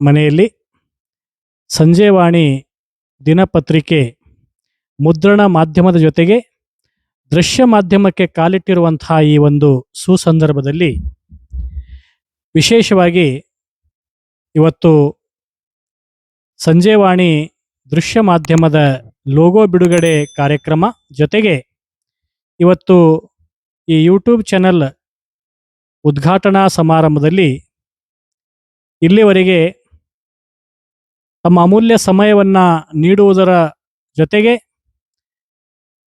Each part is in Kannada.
ಮನೆಯಲ್ಲಿ ಸಂಜೆವಾಣಿ ದಿನಪತ್ರಿಕೆ ಮುದ್ರಣ ಮಾಧ್ಯಮದ ಜೊತೆಗೆ ದೃಶ್ಯ ಮಾಧ್ಯಮಕ್ಕೆ ಕಾಲಿಟ್ಟಿರುವಂತಹ ಈ ಒಂದು ಸುಸಂದರ್ಭದಲ್ಲಿ ವಿಶೇಷವಾಗಿ ಇವತ್ತು ಸಂಜೆವಾಣಿ ದೃಶ್ಯ ಮಾಧ್ಯಮದ ಲೋಗೋ ಬಿಡುಗಡೆ ಕಾರ್ಯಕ್ರಮ ಜೊತೆಗೆ ಇವತ್ತು ಈ ಯೂಟ್ಯೂಬ್ ಚಾನೆಲ್ ಉದ್ಘಾಟನಾ ಸಮಾರಂಭದಲ್ಲಿ ಇಲ್ಲಿವರೆಗೆ ತಮ್ಮ ಅಮೂಲ್ಯ ಸಮಯವನ್ನು ನೀಡುವುದರ ಜೊತೆಗೆ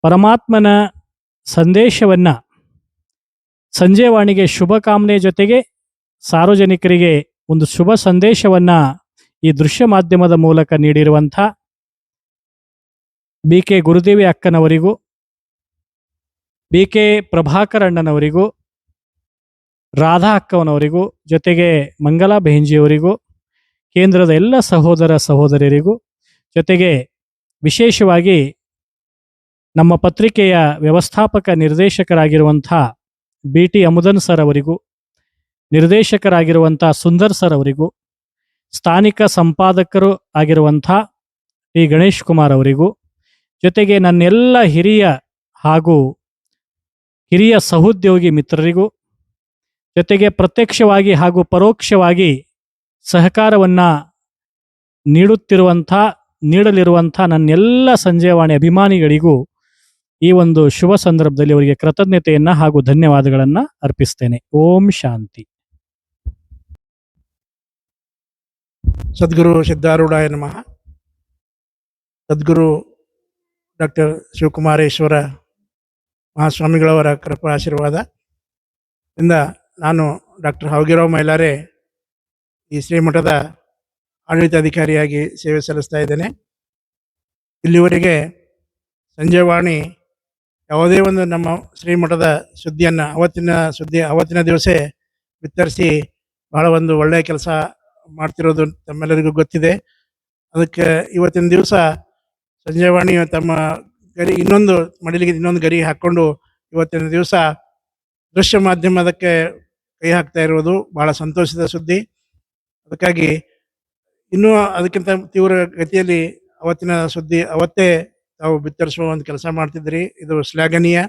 ಪರಮಾತ್ಮನ ಸಂದೇಶವನ್ನು ಸಂಜೆವಾಣಿಗೆ ಶುಭಕಾಮನೆ ಜೊತೆಗೆ ಸಾರ್ವಜನಿಕರಿಗೆ ಒಂದು ಶುಭ ಸಂದೇಶವನ್ನು ಈ ದೃಶ್ಯ ಮಾಧ್ಯಮದ ಮೂಲಕ ನೀಡಿರುವಂಥ ಬಿ ಕೆ ಗುರುದೇವಿ ಅಕ್ಕನವರಿಗೂ ಬಿ ಕೆ ಪ್ರಭಾಕರ್ ಅಣ್ಣನವರಿಗೂ, ರಾಧಾ ಅಕ್ಕವನವರಿಗೂ ಜೊತೆಗೆ ಮಂಗಲಾ ಬೆಹೆಂಜಿಯವರಿಗೂ ಕೇಂದ್ರದ ಎಲ್ಲ ಸಹೋದರ ಸಹೋದರಿಯರಿಗೂ ಜೊತೆಗೆ ವಿಶೇಷವಾಗಿ ನಮ್ಮ ಪತ್ರಿಕೆಯ ವ್ಯವಸ್ಥಾಪಕ ನಿರ್ದೇಶಕರಾಗಿರುವಂಥ ಬಿ ಟಿ ಅಮುದನ್ ಸರ್ ಅವರಿಗೂ, ನಿರ್ದೇಶಕರಾಗಿರುವಂಥ ಸುಂದರ್ ಸರ್ ಅವರಿಗೂ, ಸ್ಥಾನಿಕ ಸಂಪಾದಕರು ಆಗಿರುವಂಥ ಟಿ ಗಣೇಶ್ ಕುಮಾರ್ ಅವರಿಗೂ, ಜೊತೆಗೆ ನನ್ನೆಲ್ಲ ಹಿರಿಯ ಹಾಗೂ ಹಿರಿಯ ಸಹೋದ್ಯೋಗಿ ಮಿತ್ರರಿಗೂ, ಜೊತೆಗೆ ಪ್ರತ್ಯಕ್ಷವಾಗಿ ಹಾಗೂ ಪರೋಕ್ಷವಾಗಿ ಸಹಕಾರವನ್ನು ನೀಡುತ್ತಿರುವಂಥ, ನೀಡಲಿರುವಂಥ ನನ್ನೆಲ್ಲ ಸಂಜೆವಾಣಿ ಅಭಿಮಾನಿಗಳಿಗೂ ಈ ಒಂದು ಶುಭ ಸಂದರ್ಭದಲ್ಲಿ ಅವರಿಗೆ ಕೃತಜ್ಞತೆಯನ್ನ ಹಾಗೂ ಧನ್ಯವಾದಗಳನ್ನ ಅರ್ಪಿಸ್ತೇನೆ. ಓಂ ಶಾಂತಿ. ಸದ್ಗುರು ಸಿದ್ಧಾರೂಢಾಯ ನಮಃ. ಸದ್ಗುರು ಡಾಕ್ಟರ್ ಶಿವಕುಮಾರೇಶ್ವರ ಮಹಾಸ್ವಾಮಿಗಳವರ ಕೃಪಾ ಆಶೀರ್ವಾದ ಇಂದ ನಾನು ಡಾಕ್ಟರ್ ಹಾವಗಿರಾವ್ ಮೈಲಾರೆ ಈ ಶ್ರೀಮಠದ ಆಡಳಿತಾಧಿಕಾರಿಯಾಗಿ ಸೇವೆ ಸಲ್ಲಿಸ್ತಾ ಇದ್ದೇನೆ. ಇಲ್ಲಿವರೆಗೆ ಸಂಜೆವಾಣಿ ಯಾವುದೇ ಒಂದು ನಮ್ಮ ಶ್ರೀಮಠದ ಸುದ್ದಿಯನ್ನು ಅವತ್ತಿನ ಸುದ್ದಿ, ಅವತ್ತಿನ ದಿವಸ ವಿತ್ತರಿಸಿ ಬಹಳ ಒಂದು ಒಳ್ಳೆಯ ಕೆಲಸ ಮಾಡ್ತಿರೋದು ತಮ್ಮೆಲ್ಲರಿಗೂ ಗೊತ್ತಿದೆ. ಅದಕ್ಕೆ ಇವತ್ತಿನ ದಿವಸ ಸಂಜೆವಾಣಿ ತಮ್ಮ ಗರಿ, ಇನ್ನೊಂದು ಮಡಿಲಿಗೆ ಇನ್ನೊಂದು ಗರಿ ಹಾಕ್ಕೊಂಡು ಇವತ್ತಿನ ದಿವಸ ದೃಶ್ಯ ಮಾಧ್ಯಮದಕ್ಕೆ ಕೈ ಹಾಕ್ತಾ ಇರೋದು ಬಹಳ ಸಂತೋಷದ ಸುದ್ದಿ. ಅದಕ್ಕಾಗಿ ಇನ್ನೂ ಅದಕ್ಕಿಂತ ತೀವ್ರ ಗತಿಯಲ್ಲಿ ಅವತ್ತಿನ ಸುದ್ದಿ, ಅವತ್ತೇ ತಾವು ಬಿತ್ತರಿಸುವ ಒಂದು ಕೆಲಸ ಮಾಡ್ತಿದ್ರಿ ಇದು ಶ್ಲಾಘನೀಯ.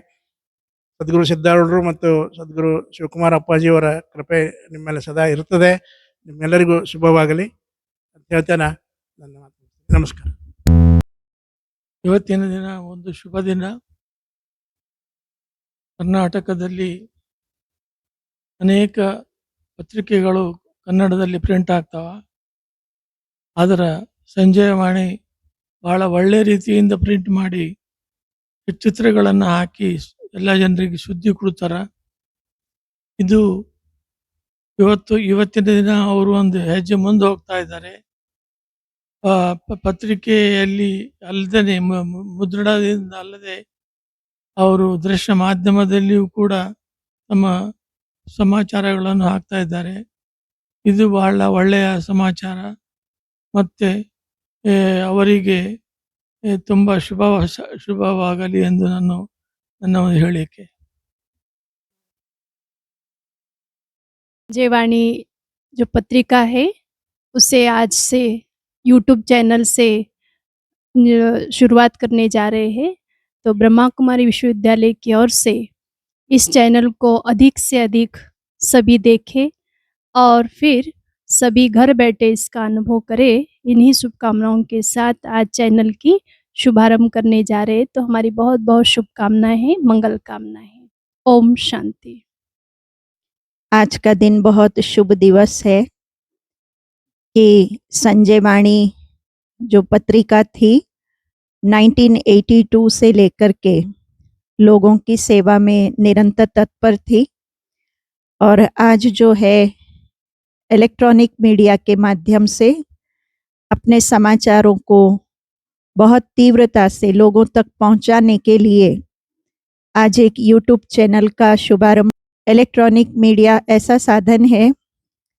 ಸದ್ಗುರು ಸಿದ್ದಾರೂಢರು ಮತ್ತು ಸದ್ಗುರು ಶಿವಕುಮಾರ್ ಅಪ್ಪಾಜಿಯವರ ಕೃಪೆ ನಿಮ್ಮ ಮೇಲೆ ಸದಾ ಇರುತ್ತದೆ. ನಿಮ್ಮೆಲ್ಲರಿಗೂ ಶುಭವಾಗಲಿ. ಅಂತ ಹೇಳ್ತೇನೆ. ನನ್ನ ಮಾತು ನಮಸ್ಕಾರ. ಇವತ್ತಿನ ದಿನ ಒಂದು ಶುಭ ದಿನ. ಕರ್ನಾಟಕದಲ್ಲಿ ಅನೇಕ ಪತ್ರಿಕೆಗಳು ಕನ್ನಡದಲ್ಲಿ ಪ್ರಿಂಟ್ ಆಗ್ತಾವ. ಅದರ ಸಂಜಯವಾಣಿ ಬಹಳ ಒಳ್ಳೆ ರೀತಿಯಿಂದ ಪ್ರಿಂಟ್ ಮಾಡಿ ಚಿತ್ರಗಳನ್ನು ಹಾಕಿ ಎಲ್ಲ ಜನರಿಗೆ ಸುದ್ದಿ ಕೊಡ್ತಾರ. ಇದು ಇವತ್ತು, ಇವತ್ತಿನ ದಿನ ಅವರು ಒಂದು ಹೆಜ್ಜೆ ಮುಂದೆ ಹೋಗ್ತಾ ಇದ್ದಾರೆ. ಪತ್ರಿಕೆಯಲ್ಲಿ ಅಲ್ಲದೆ ಮುದ್ರಣದಿಂದ ಅಲ್ಲದೆ ಅವರು ದೃಶ್ಯ ಮಾಧ್ಯಮದಲ್ಲಿಯೂ ಕೂಡ ತಮ್ಮ ಸಮಾಚಾರಗಳನ್ನು ಹಾಕ್ತಾ ಇದ್ದಾರೆ. ಇದು ಬಹಳ ಒಳ್ಳೆಯ ಸಮಾಚಾರ ಮತ್ತೆ ಏ, ಅವರಿಗೆ ಏ, ತುಂಬ ಶುಭ ಶುಭವಾಗಲಿ ಎಂದು ನಾನು ನನ್ನ ಒಂದು ಹೇಳಿಕೆ जयवाणी जो पत्रिका है उसे आज से यूट्यूब चैनल से न- शुरुआत करने जा रहे हैं तो ब्रह्मा कुमारी विश्वविद्यालय की ओर से इस चैनल को अधिक से अधिक सभी देखें और फिर सभी घर बैठे इसका अनुभव करें। इन्हीं शुभकामनाओं के साथ आज चैनल की शुभारंभ करने जा रहे तो हमारी बहुत बहुत शुभकामनाएँ हैं, मंगल कामनाएँ ओम शांति। आज का दिन बहुत शुभ दिवस है कि संजय वाणी जो पत्रिका थी 1982 से लेकर के लोगों की सेवा में निरंतर तत्पर थी और आज जो है इलेक्ट्रॉनिक मीडिया के माध्यम से अपने समाचारों को बहुत तीव्रता से लोगों तक पहुँचाने के लिए आज एक यूट्यूब चैनल का शुभारंभ। इलेक्ट्रॉनिक मीडिया ऐसा साधन है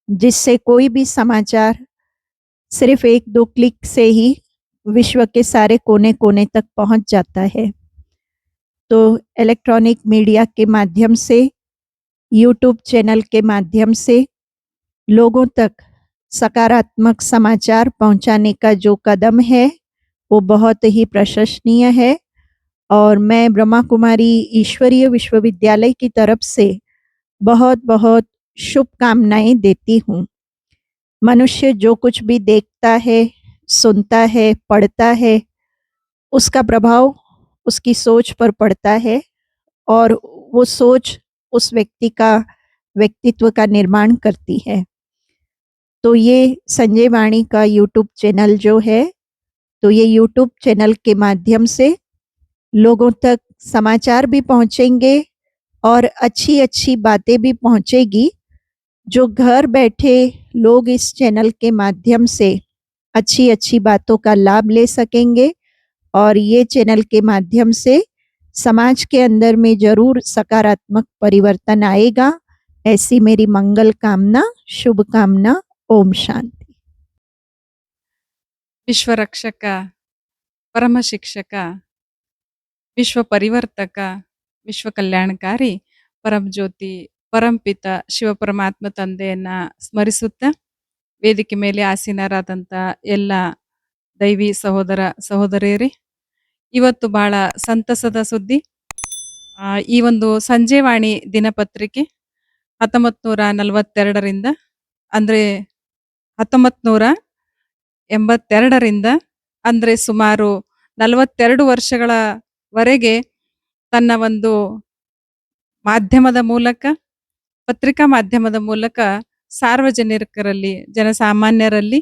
जिससे कोई भी समाचार सिर्फ़ एक दो क्लिक से ही विश्व के सारे कोने कोने तक पहुँच जाता है। तो इलेक्ट्रॉनिक मीडिया के माध्यम से यूट्यूब चैनल के माध्यम से लोगों तक सकारात्मक समाचार पहुँचाने का जो कदम है, वो बहुत ही प्रशंसनीय है। और मैं ब्रह्मा कुमारी ईश्वरीय विश्वविद्यालय की तरफ़ से बहुत बहुत शुभकामनाएँ देती हूँ। मनुष्य जो कुछ भी देखता है, सुनता है, पढ़ता है, उसका प्रभाव उसकी सोच पर पड़ता है और वो सोच उस व्यक्ति का व्यक्तित्व का निर्माण करती है। तो ये संजय वाणी का यूट्यूब चैनल जो है तो ये यूट्यूब चैनल के माध्यम से लोगों तक समाचार भी पहुँचेंगे और अच्छी अच्छी बातें भी पहुंचेगी, जो घर बैठे लोग इस चैनल के माध्यम से अच्छी अच्छी बातों का लाभ ले सकेंगे और ये चैनल के माध्यम से समाज के अंदर में ज़रूर सकारात्मक परिवर्तन आएगा। ऐसी मेरी मंगल कामना, शुभकामना ಓಂ ಶಾಂತಿ. ವಿಶ್ವರಕ್ಷಕ, ಪರಮಶಿಕ್ಷಕ ವಿಶ್ವ ಪರಿವರ್ತಕ ವಿಶ್ವ ಕಲ್ಯಾಣಕಾರಿ ಪರಮ ಜ್ಯೋತಿ ಪರಂ ಪಿತ ಶಿವ ಪರಮಾತ್ಮ ತಂದೆಯನ್ನ ಸ್ಮರಿಸುತ್ತಾ ವೇದಿಕೆ ಮೇಲೆ ಆಸೀನರಾದಂಥ ಎಲ್ಲ ದೈವಿ ಸಹೋದರ ಸಹೋದರಿಯರೇ, ಇವತ್ತು ಬಹಳ ಸಂತಸದ ಸುದ್ದಿ. ಈ ಒಂದು ಸಂಜೆವಾಣಿ ದಿನಪತ್ರಿಕೆ ಹತ್ತೊಂಬತ್ತು ನೂರ ನಲವತ್ತೆರಡರಿಂದ, ಅಂದ್ರೆ ಹತ್ತೊಂಬತ್ತು ನೂರ ಎಂಬತ್ತೆರಡರಿಂದ, ಅಂದರೆ ಸುಮಾರು ನಲವತ್ತೆರಡು ವರ್ಷಗಳವರೆಗೆ ತನ್ನ ಒಂದು ಮಾಧ್ಯಮದ ಮೂಲಕ, ಪತ್ರಿಕಾ ಮಾಧ್ಯಮದ ಮೂಲಕ ಸಾರ್ವಜನಿಕರಲ್ಲಿ, ಜನಸಾಮಾನ್ಯರಲ್ಲಿ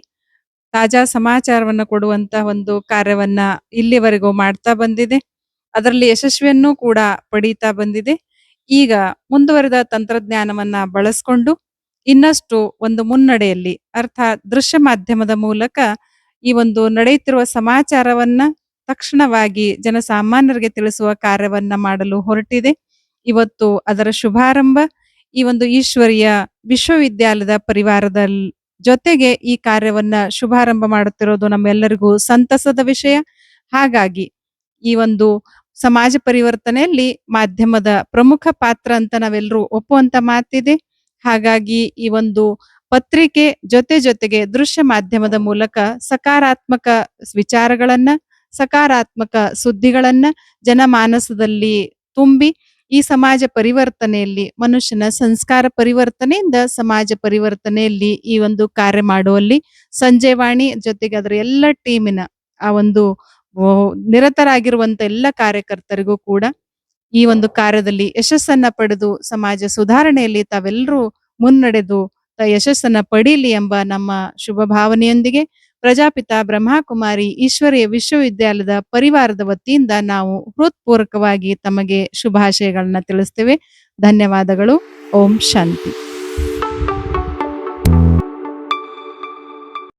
ತಾಜಾ ಸಮಾಚಾರವನ್ನು ಕೊಡುವಂತ ಒಂದು ಕಾರ್ಯವನ್ನ ಇಲ್ಲಿವರೆಗೂ ಮಾಡ್ತಾ ಬಂದಿದೆ. ಅದರಲ್ಲಿ ಯಶಸ್ವಿಯನ್ನು ಕೂಡ ಪಡೀತಾ ಬಂದಿದೆ. ಈಗ ಮುಂದುವರೆದ ತಂತ್ರಜ್ಞಾನವನ್ನ ಬಳಸ್ಕೊಂಡು ಇನ್ನಷ್ಟು ಒಂದು ಮುನ್ನಡೆಯಲ್ಲಿ, ಅರ್ಥಾತ್ ದೃಶ್ಯ ಮಾಧ್ಯಮದ ಮೂಲಕ ಈ ಒಂದು ನಡೆಯುತ್ತಿರುವ ಸಮಾಚಾರವನ್ನ ತಕ್ಷಣವಾಗಿ ಜನಸಾಮಾನ್ಯರಿಗೆ ತಿಳಿಸುವ ಕಾರ್ಯವನ್ನ ಮಾಡಲು ಹೊರಟಿದೆ. ಇವತ್ತು ಅದರ ಶುಭಾರಂಭ. ಈ ಒಂದು ಈಶ್ವರಿಯ ವಿಶ್ವವಿದ್ಯಾಲಯದ ಪರಿವಾರದ ಜೊತೆಗೆ ಈ ಕಾರ್ಯವನ್ನ ಶುಭಾರಂಭ ಮಾಡುತ್ತಿರೋದು ನಮ್ಮೆಲ್ಲರಿಗೂ ಸಂತಸದ ವಿಷಯ. ಹಾಗಾಗಿ ಈ ಒಂದು ಸಮಾಜ ಪರಿವರ್ತನೆಯಲ್ಲಿ ಮಾಧ್ಯಮದ ಪ್ರಮುಖ ಪಾತ್ರ ಅಂತ ನಾವೆಲ್ಲರೂ ಒಪ್ಪುವಂತ ಮಾತಿದೆ. ಹಾಗಾಗಿ ಈ ಒಂದು ಪತ್ರಿಕೆ ಜೊತೆ ಜೊತೆಗೆ ದೃಶ್ಯ ಮಾಧ್ಯಮದ ಮೂಲಕ ಸಕಾರಾತ್ಮಕ ವಿಚಾರಗಳನ್ನ, ಸಕಾರಾತ್ಮಕ ಸುದ್ದಿಗಳನ್ನ ಜನಮಾನಸದಲ್ಲಿ ತುಂಬಿ ಈ ಸಮಾಜ ಪರಿವರ್ತನೆಯಲ್ಲಿ, ಮನುಷ್ಯನ ಸಂಸ್ಕಾರ ಪರಿವರ್ತನೆಯಿಂದ ಸಮಾಜ ಪರಿವರ್ತನೆಯಲ್ಲಿ ಈ ಒಂದು ಕಾರ್ಯ ಮಾಡುವಲ್ಲಿ ಸಂಜೆವಾಣಿ ಜೊತೆಗೆ ಅದರ ಎಲ್ಲ ಟೀಮಿನ ಆ ಒಂದು ನಿರತರಾಗಿರುವಂತ ಎಲ್ಲ ಕಾರ್ಯಕರ್ತರಿಗೂ ಕೂಡ ಈ ಒಂದು ಕಾರ್ಯದಲ್ಲಿ ಯಶಸ್ಸನ್ನ ಪಡೆದು ಸಮಾಜ ಸುಧಾರಣೆಯಲ್ಲಿ ತಾವೆಲ್ಲರೂ ಮುನ್ನಡೆದು ಯಶಸ್ಸನ್ನ ಪಡೀಲಿ ಎಂಬ ನಮ್ಮ ಶುಭ ಭಾವನೆಯೊಂದಿಗೆ ಪ್ರಜಾಪಿತ ಬ್ರಹ್ಮಕುಮಾರಿ ಈಶ್ವರೀಯ ವಿಶ್ವವಿದ್ಯಾಲಯದ ಪರಿವಾರದ ವತಿಯಿಂದ ನಾವು ಹೃತ್ಪೂರ್ವಕವಾಗಿ ತಮಗೆ ಶುಭಾಶಯಗಳನ್ನ ತಿಳಿಸ್ತೇವೆ. ಧನ್ಯವಾದಗಳು. ಓಂ ಶಾಂತಿ.